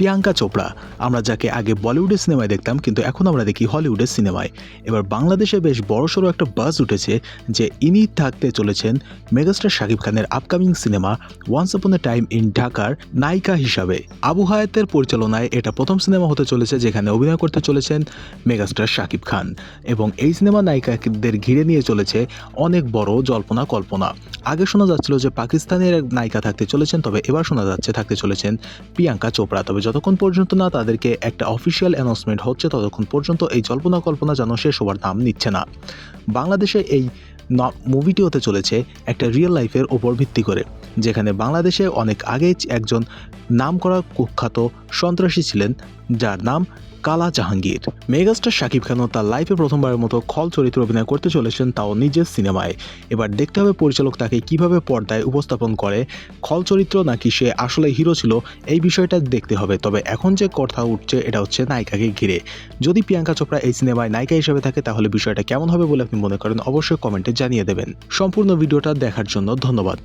প্রিয়াঙ্কা চোপড়া। আমরা যাকে আগে বলিউডের সিনেমায় দেখতাম, কিন্তু এখন আমরা দেখি হলিউডের সিনেমায়। এবার বাংলাদেশে বেশ বড়সড় একটা বাস উঠেছে যে ইনি থাকতে চলেছেন মেগাস্টার শাকিব খানের upcoming cinema once upon A time in ঢাকার নায়িকা হিসাবে। আবু হায়াতের পরিচালনায় এটা প্রথম সিনেমা হতে চলেছে যেখানে অভিনয় করতে চলেছেন মেগাস্টার শাকিব খান। এবং এই সিনেমা নায়িকাদের ঘিরে নিয়ে চলেছে অনেক বড় জল্পনা কল্পনা। আগে শোনা যাচ্ছিল যে পাকিস্তানের নায়িকা থাকতে চলেছেন, তবে এবার শোনা যাচ্ছে থাকতে চলেছেন প্রিয়াঙ্কা চোপড়া। তবে যতক্ষণ পর্যন্ত না তাদেরকে একটা অফিসিয়াল অ্যানাউন্সমেন্ট হচ্ছে, ততক্ষণ পর্যন্ত এই জল্পনা কল্পনা যেন শেষ হওয়ার নাম নিচ্ছে না। বাংলাদেশে এই মুভিটি হতে চলেছে একটা রিয়েল লাইফের ওপর ভিত্তি করে, যেখানে বাংলাদেশে অনেক আগে একজন নাম করা কুখ্যাত সন্ত্রাসী ছিলেন যার নাম কালা জাহাঙ্গীর। মেগাস্টার শাকিব খানও তার লাইফে প্রথমবারের মতো খল চরিত্রে অভিনয় করতে চলেছেন তাও নিজের সিনেমায়। এবার দেখতে হবে পরিচালক তাকে কীভাবে পর্দায় উপস্থাপন করে, খল চরিত্র নাকি সে আসলে হিরো ছিল, এই বিষয়টা দেখতে হবে। তবে এখন যে কথা উঠছে, এটা হচ্ছে নায়িকাকে ঘিরে। যদি প্রিয়াঙ্কা চোপড়া এই সিনেমায় নায়িকা হিসেবে থাকে, তাহলে বিষয়টা কেমন হবে বলে আপনি মনে করেন, অবশ্যই কমেন্টে জানিয়ে দেবেন। সম্পূর্ণ ভিডিওটা দেখার জন্য ধন্যবাদ।